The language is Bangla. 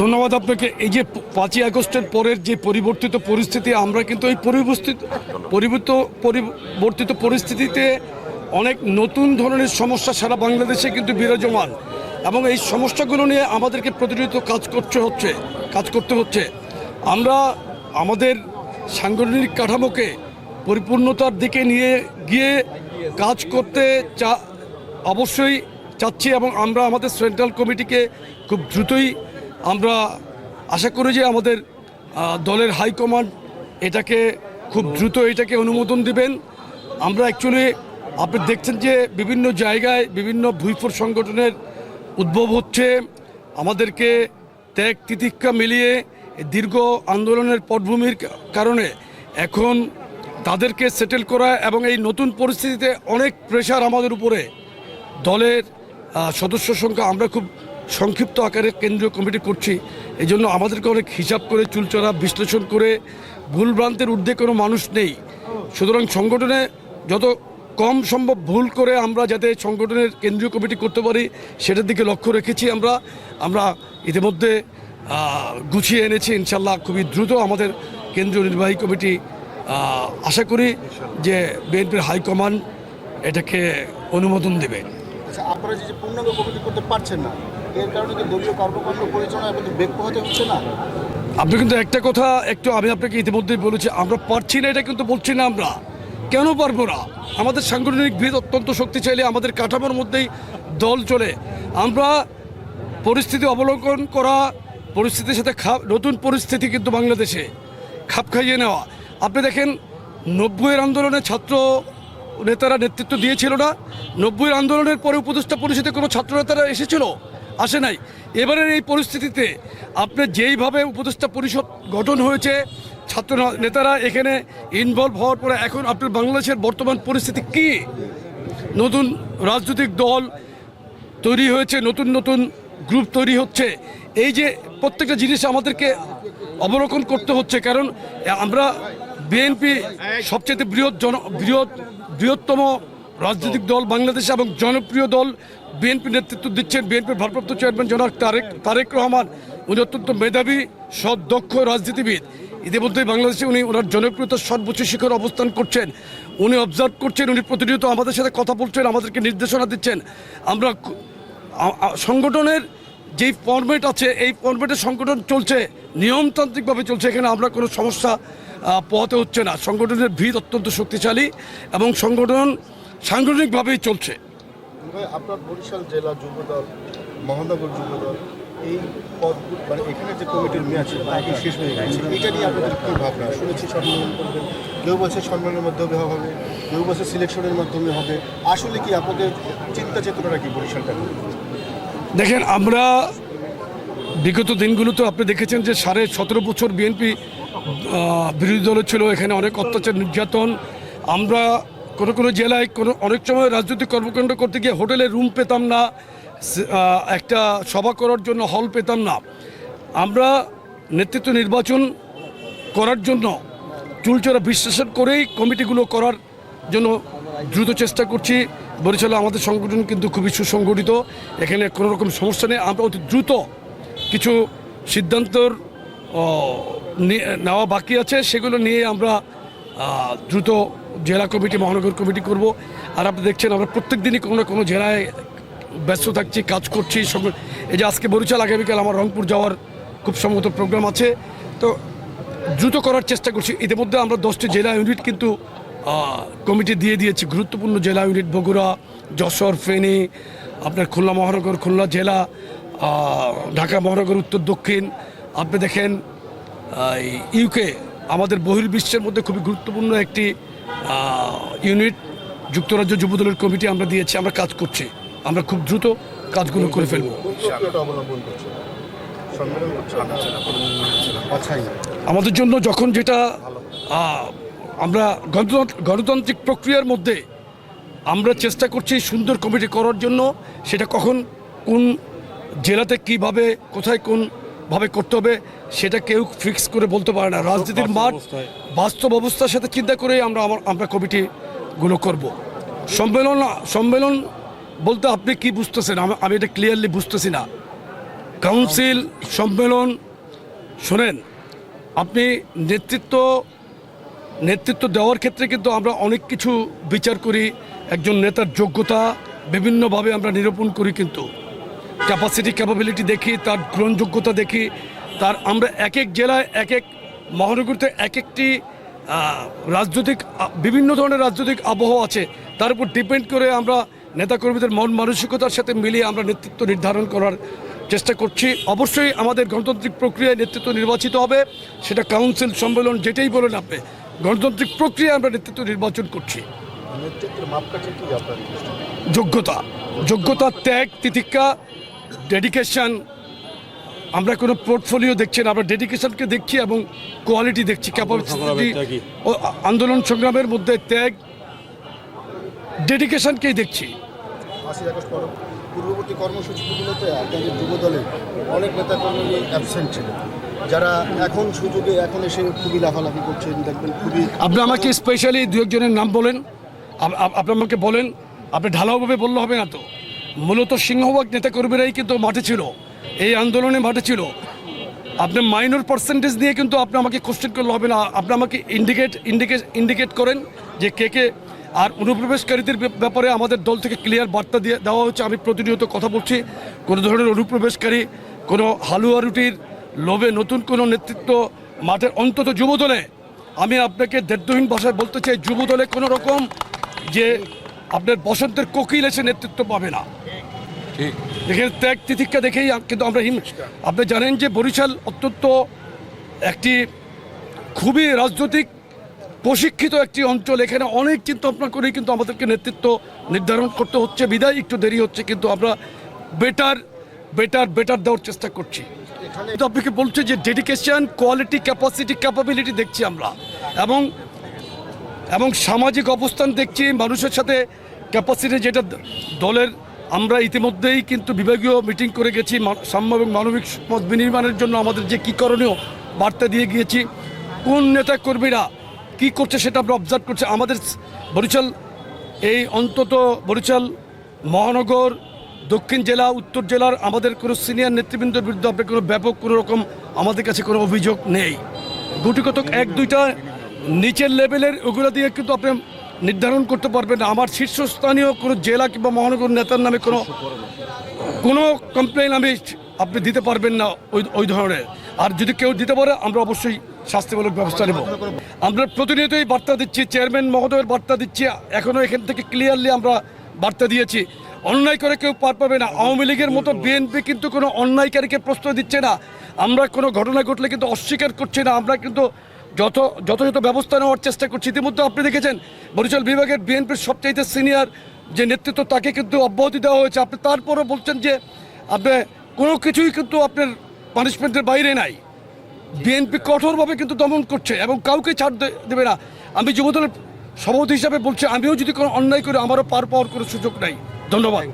ধন্যবাদ আপনাকে। এই যে পাঁচই আগস্টের পরের যে পরিবর্তিত পরিস্থিতি, আমরা কিন্তু এই পরিবর্তিত পরিবর্তিত পরিবর্তিত পরিস্থিতিতে অনেক নতুন ধরনের সমস্যা সারা বাংলাদেশে কিন্তু বিরাজমান। এবং এই সমস্যাগুলো নিয়ে আমাদেরকে প্রতিনিয়ত কাজ করতে হচ্ছে, কাজ করতে হচ্ছে। আমরা আমাদের সাংগঠনিক কাঠামোকে পরিপূর্ণতার দিকে নিয়ে গিয়ে কাজ করতে চা অবশ্যই চাচ্ছি এবং আমরা আমাদের সেন্ট্রাল কমিটিকে খুব দ্রুতই আমরা আশা করি যে আমাদের দলের হাইকমান্ড এটাকে খুব দ্রুত এটাকে অনুমোদন দিবেন। আমরা অ্যাকচুয়ালি আপনি দেখছেন যে বিভিন্ন জায়গায় বিভিন্ন ভুইফোর সংগঠনের উদ্ভব হচ্ছে। আমাদেরকে ত্যাগ তিতিক্ষা মিলিয়ে দীর্ঘ আন্দোলনের পটভূমির কারণে এখন তাদেরকে সেটেল করা এবং এই নতুন পরিস্থিতিতে অনেক প্রেশার আমাদের উপরে। দলের সদস্য সংখ্যা আমরা খুব সংক্ষিপ্ত আকারে কেন্দ্রীয় কমিটি করছি। এই জন্য আমাদেরকে অনেক হিসাব করে, চুলচড়া, বিশ্লেষণ করে ভুলভ্রান্তের ঊর্ধ্বে কোনো মানুষ নেই। সুতরাং সংগঠনে যত কম সম্ভব ভুল করে আমরা যাতে সংগঠনের কেন্দ্রীয় কমিটি করতে পারি, সেটার দিকে লক্ষ্য রেখেছি আমরা। আমরা ইতিমধ্যে গুছিয়ে এনেছি। ইনশাল্লাহ খুবই দ্রুত আমাদের কেন্দ্রীয় নির্বাহী কমিটি আশা করি যে বিএনপির হাইকমান্ড এটাকে অনুমোদন দেবে। আচ্ছা আপনারা যে পূর্ণাঙ্গ কমিটি করতে পারছেন না এর কারণে কি দলীয় কর্মকাণ্ড পরিচালনা হচ্ছে না? আপনি কিন্তু একটা কথা একটু আমি আপনাকে ইতিমধ্যেই বলেছি, আমরা পারছি না এটা কিন্তু বলছি না আমরা। কেন পারব না? আমাদের সাংগঠনিক ভিত অত্যন্ত শক্তিশালী, আমাদের কাঠামোর মধ্যেই দল চলে। আমরা পরিস্থিতি অবলম্বন করা, পরিস্থিতির সাথে খাপ, নতুন পরিস্থিতি কিন্তু বাংলাদেশে খাপ খাইয়ে নেওয়া। আপনি দেখেন, নব্বইয়ের আন্দোলনে ছাত্র নেতারা নেতৃত্ব দিয়েছিল না, নব্বইয়ের আন্দোলনের পরে উপদেষ্টা পরিষদে কোনো ছাত্র নেতারা এসেছিল? আসে নাই। এবারের এই পরিস্থিতিতে আপনার যেইভাবে উপদেষ্টা পরিষদ গঠন হয়েছে, ছাত্র নেতারা এখানে ইনভলভ হওয়ার পরে এখন আপনার বাংলাদেশের বর্তমান পরিস্থিতি কি? নতুন রাজনৈতিক দল তৈরি হয়েছে, নতুন নতুন গ্রুপ তৈরি হচ্ছে। এই যে প্রত্যেকটা জিনিস আমাদেরকে অবলোকন করতে হচ্ছে, কারণ আমরা বিএনপি সবচেয়ে বৃহৎ জন, বৃহৎ, বৃহত্তম রাজনৈতিক দল বাংলাদেশে এবং জনপ্রিয় দল বিএনপি নেতৃত্ব দিচ্ছেন। বিএনপির ভারপ্রাপ্ত চেয়ারম্যান জনাব তারেক তারেক রহমান। উনি অত্যন্ত মেধাবী, সৎ, দক্ষ রাজনীতিবিদ। ইতিমধ্যেই বাংলাদেশে উনি ওনার জনপ্রিয়তার সর্বোচ্চ শিখর অবস্থান করছেন। উনি অবজার্ভ করছেন, উনি প্রতিনিয়ত আমাদের সাথে কথা বলছেন, আমাদেরকে নির্দেশনা দিচ্ছেন। আমরা সংগঠনের যেই ফরম্যাট আছে, এই ফরম্যাটের সংগঠন চলছে, নিয়মতান্ত্রিকভাবে চলছে, এখানে আমরা কোনো সমস্যা পোহাতে হচ্ছে না। সংগঠনের ভিত অত্যন্ত শক্তিশালী এবং সংগঠন সাংগঠনিকভাবেই চলছে। ভাই, আপনার বরিশাল জেলা যুবদল মহানগর যুবদল এই পদ মানে এখানে যে কমিটির মেয়াদ শেষ হয়ে গেছে? এটা নিয়ে আপনাদের কী ভাবনা? শুনেছি সম্মেলন করবেন কেউ বলছে সম্মেলনের মাধ্যমে হবে কেউ বলছে সিলেকশনের মাধ্যমে হবে। আসলে কি আপনাদের চিন্তা চেতনাটা কি বরিশালটা দেখেন আমরা বিগত দিনগুলোতে আপনি দেখেছেন যে সাড়ে সতেরো বছর বিএনপি বিরোধী দলে ছিল এখানে অনেক অত্যাচার নির্যাতন। আমরা কোনো কোনো জেলায় কোনো অনেক সময় রাজনৈতিক কর্মকাণ্ড করতে গিয়ে হোটেলে রুম পেতাম না একটা সভা করার জন্য হল পেতাম না। আমরা নেতৃত্ব নির্বাচন করার জন্য চুলচোরা বিশ্লেষণ করেই কমিটিগুলো করার জন্য দ্রুত চেষ্টা করছি। বরিশালে আমাদের সংগঠন কিন্তু খুবই সুসংগঠিত, এখানে কোনো রকম সমস্যা নেই। আমরা অতি দ্রুত কিছু সিদ্ধান্তর নেওয়া বাকি আছে। সেগুলো নিয়ে আমরা দ্রুত জেলা কমিটি, মহানগর কমিটি করব। আর আপনি দেখছেন, আমরা প্রত্যেক দিনই কোনো না কোনো জেলায় ব্যস্ত থাকছি, কাজ করছি সঙ্গে এই যে আজকে বরিশাল আগামীকাল আমার রংপুর যাওয়ার খুব সম্ভবত প্রোগ্রাম আছে। তো দ্রুত করার চেষ্টা করছি। ইতিমধ্যে আমরা দশটি জেলা ইউনিট কিন্তু কমিটি দিয়ে দিয়েছি। গুরুত্বপূর্ণ জেলা ইউনিট বগুড়া, যশোর, ফেনী, আপনার খুলনা মহানগর, খুলনা জেলা ঢাকা মহানগর, উত্তর, দক্ষিণ। আপনি দেখেন ইউকে আমাদের বহির্বিশ্বের মধ্যে খুবই গুরুত্বপূর্ণ একটি ইউনিট যুক্তরাজ্য যুবদলের কমিটি আমরা দিয়েছি আমরা কাজ করছি। আমরা খুব দ্রুত কাজগুলো করে ফেলব। আমাদের জন্য যখন যেটা আমরা গণতান্ত্রিক প্রক্রিয়ার মধ্যে আমরা চেষ্টা করছি সুন্দর কমিটি করার জন্য সেটা কখন কোন জেলাতে কীভাবে কোথায় কোন ভাবে করতে হবে সেটা কেউ ফিক্স করে বলতে পারে না। রাজনীতির মাঠ বাস্তব অবস্থার সাথে চিন্তা করে আমরা আমার আমরা কমিটিগুলো করব। সম্মেলন সম্মেলন বলতে আপনি কি বুঝতেছেন? আমি আমি এটা ক্লিয়ারলি বুঝতেছি না। কাউন্সিল সম্মেলন শোনেন আপনি নেতৃত্ব নেতৃত্ব দেওয়ার ক্ষেত্রে কিন্তু আমরা অনেক কিছু বিচার করি। একজন নেতার যোগ্যতা বিভিন্নভাবে আমরা নিরূপণ করি কিন্তু। ক্যাপাসিটি ক্যাপাবিলিটি দেখি তার গ্রহণযোগ্যতা দেখি তার আমরা এক এক জেলায় এক এক মহানগরীতে এক একটি রাজনৈতিক বিভিন্ন ধরনের রাজনৈতিক আবহাওয়া আছে। তার উপর ডিপেন্ড করে আমরা নেতাকর্মীদের মন মানসিকতার সাথে মিলিয়ে আমরা নেতৃত্ব নির্ধারণ করার চেষ্টা করছি। অবশ্যই আমাদের গণতান্ত্রিক প্রক্রিয়ায় নেতৃত্ব নির্বাচিত হবে সেটা কাউন্সিল সম্মেলন যেটাই বলেন আপনি গণতান্ত্রিক প্রক্রিয়ায় আমরা নেতৃত্ব নির্বাচন করছি? যোগ্যতা। যোগ্যতা ত্যাগ তিতিক্ষা ডেডিকেশন আমরা কোনো পোর্টফোলিও দেখছি না আমরা ডেডিকেশনকে দেখছি এবং কোয়ালিটি দেখছি ক্যাপাসিটি ও আন্দোলন সংগ্রামের মধ্যে ত্যাগ ডেডিকেশনকেই দেখছি। পূর্ববর্তী কর্মসূচিগুলোতে আপনাদের যুব দলের অনেক নেতাকর্মী অ্যাবসেন্ট ছিল যারা এখন সুযোগে এখন এসে খুবই লাফালাফি করছেন দেখবেন খুবই আপনি আমাকে স্পেশালি দু একজনের নাম বলেন আপ- আপ- আপনি আমাকে বলেন আপনি ঢালাওভাবে বললে হবে না তো? মূলত সিংহভাগ নেতাকর্মীরাই কিন্তু মাঠে ছিল। এই আন্দোলনে মাঠে ছিল। আপনি মাইনর পার্সেন্টেজ দিয়ে কিন্তু আপনি আমাকে কোশ্চেন করলে হবে না। আপনি আমাকে ইন্ডিকেট ইন্ডিকেট ইন্ডিকেট করেন যে কে কে আর অনুপ্রবেশকারীদের ব্যাপারে আমাদের দল থেকে ক্লিয়ার বার্তা দিয়ে দেওয়া হচ্ছে। আমি প্রতিনিয়ত কথা বলছি। কোনো ধরনের অনুপ্রবেশকারী, কোনো হালুয়া রুটির লোভে নতুন কোনো নেতৃত্ব মাঠের অন্তত যুবদলে, আমি আপনাকে দেড়দহীন ভাষায় বলতে চাই, যুবদলে কোনো রকম যে আপনার বসন্তের কোকিল এসে নেতৃত্ব পাবে না। এখানে ত্যাগ তিতিক্ষা দেখেই কিন্তু আমরা হিম আপনি জানেন যে বরিশাল অত্যন্ত একটি খুবই রাজনৈতিক প্রশিক্ষিত একটি অঞ্চল। এখানে অনেক চিন্তা ভাবনা করেই কিন্তু আমাদেরকে নেতৃত্ব নির্ধারণ করতে হচ্ছে। বিদায় একটু দেরি হচ্ছে কিন্তু আমরা বেটার বেটার বেটার দেওয়ার চেষ্টা করছি। তো আপনাকে বলছে যে ডেডিকেশন কোয়ালিটি ক্যাপাসিটি ক্যাপাবিলিটি দেখছি আমরা। এবং এবং সামাজিক অবস্থান দেখছি, মানুষের সাথে ক্যাপাসিটি যেটা দলের, আমরা ইতিমধ্যেই কিন্তু বিভাগীয় মিটিং করে গেছি সাম্য এবং মানবিক মত বিনির্মাণের জন্য আমাদের যে কী করণীয় বার্তা দিয়ে গিয়েছি। কোন নেতা কর্মীরা কী করছে সেটা আমরা অবজার্ভ করছি। আমাদের বরিশাল, এই অন্তত বরিশাল, মহানগর, দক্ষিণ জেলা, উত্তর জেলার আমাদের কোনো সিনিয়র নেতৃবৃন্দের বিরুদ্ধে আপনার কোনো ব্যাপক কোনো রকম আমাদের কাছে কোনো অভিযোগ নেই। গুটিকতক এক, দুইটা নিচের লেভেলের ওগুলো দিয়ে কিন্তু আপনি নির্ধারণ করতে পারবেন না। আমার শীর্ষস্থানীয় কোনো জেলা কিংবা মহানগর নেতার নামে কোনো কোনো কমপ্লেন আমি আপনি দিতে পারবেন না ওই ওই ধরনের। আর যদি কেউ দিতে পারে, আমরা অবশ্যই শাস্তিমূলক ব্যবস্থা নেব। আমরা প্রতিনিয়তই বার্তা দিচ্ছি চেয়ারম্যান মহোদয়ের বার্তা দিচ্ছি। এখনও এখান থেকে ক্লিয়ারলি আমরা বার্তা দিয়েছি। অন্যায় করে কেউ পার পাবে না। আওয়ামী লীগের মতো বিএনপি কিন্তু কোনো অন্যায়কারীকে প্রশ্রয় দিচ্ছে না। আমরা কোনো ঘটনা ঘটলে কিন্তু অস্বীকার করছি না। আমরা কিন্তু যত, যথাযথ ব্যবস্থা নেওয়ার চেষ্টা করছি। ইতিমধ্যে আপনি দেখেছেন, বরিশাল বিভাগের বিএনপির সবচাইতে সিনিয়র যে নেতৃত্ব, তাকে কিন্তু অব্যাহতি দেওয়া হয়েছে। আপনি তারপরও বলছেন যে, আপনি কোনো কিছুই কিন্তু আপনার পানিশমেন্টের বাইরে নাই। বিএনপি কঠোরভাবে কিন্তু দমন করছে এবং কাউকে ছাড় দেবে না। আমি যুবদলের সভাপতি হিসাবে বলছি, আমিও যদি কোনো অন্যায় করি, আমারও পার, পাওয়ার কোনো সুযোগ নাই। ধন্যবাদ।